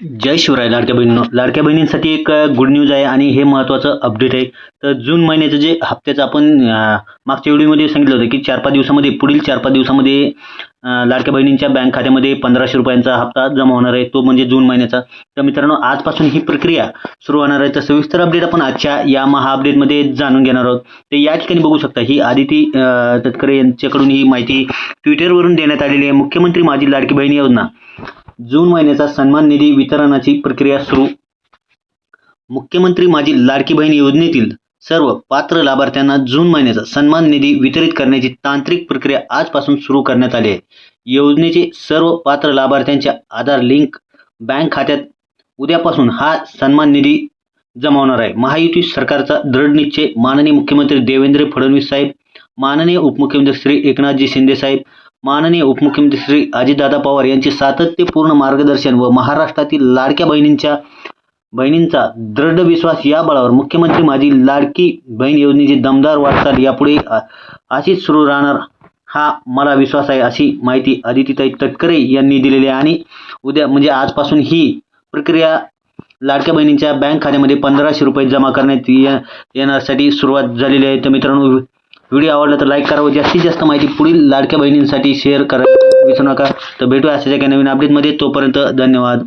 जय शिवराय. लाडक्या बहिणींनो लाडक्या बहिणींसाठी एक गुड न्यूज आहे आणि हे महत्त्वाचं अपडेट आहे. तर जून महिन्याचं जे हप्त्याचं आपण मागच्या व्हिडिओमध्ये सांगितलं होतं की चार पाच दिवसामध्ये पुढील चार पाच दिवसामध्ये लाडक्या बहिणींच्या बँक खात्यामध्ये पंधराशे रुपयांचा हप्ता जमा होणार आहे. तो म्हणजे जून महिन्याचा. तर मित्रांनो आजपासून ही प्रक्रिया सुरू होणार आहे. तर सविस्तर अपडेट आपण आजच्या या महा अपडेटमध्ये जाणून घेणार आहोत. तर या ठिकाणी बघू शकता ही आदिती तटकरे यांच्याकडून ही माहिती ट्विटरवरून देण्यात आलेली आहे. मुख्यमंत्री माझी लाडकी बहिणी योजना. जून महिन्याचा सन्मान निधी वितरणाची प्रक्रिया सुरू. मुख्यमंत्री माझी लाडकी बहीण योजनेतील सर्व पात्र लाभार्थ्यांना जून महिन्याचा सन्मान निधी वितरित करण्याची तांत्रिक प्रक्रिया आजपासून सुरू करण्यात आली आहे. योजनेचे सर्व पात्र लाभार्थ्यांच्या आधार लिंक बँक खात्यात उद्यापासून हा सन्मान निधी जमावणार आहे. महायुती सरकारचा दृढ निश्चय माननीय मुख्यमंत्री देवेंद्र फडणवीस साहेब माननीय उपमुख्यमंत्री श्री एकनाथजी शिंदे साहेब माननीय उपमुख्यमंत्री श्री अजितदादा पवार यांचे सातत्यपूर्ण मार्गदर्शन व महाराष्ट्रातील लाडक्या बहिणींच्या बहिणींचा दृढ विश्वास या बळावर मुख्यमंत्री माझी लाडकी बहीण योजनेची दमदार वाटचाल यापुढे अशीच सुरू राहणार हा मला विश्वास आहे अशी माहिती अदितीताई तटकरे यांनी दिलेली आहे. आणि उद्या म्हणजे आजपासून ही प्रक्रिया लाडक्या बहिणींच्या बँक खात्यामध्ये पंधराशे रुपये जमा करण्यात ये- येण्यासाठी सुरुवात झालेली आहे. तर मित्रांनो व्हिडिओ आवडला तर लाईक करा व जास्तीत जास्त माहिती पुढील लाडक्या बहिणींसाठी शेअर करा. विसरू नका. तर भेटूया अशाच एका नवीन अपडेटमध्ये तोपर्यंत धन्यवाद.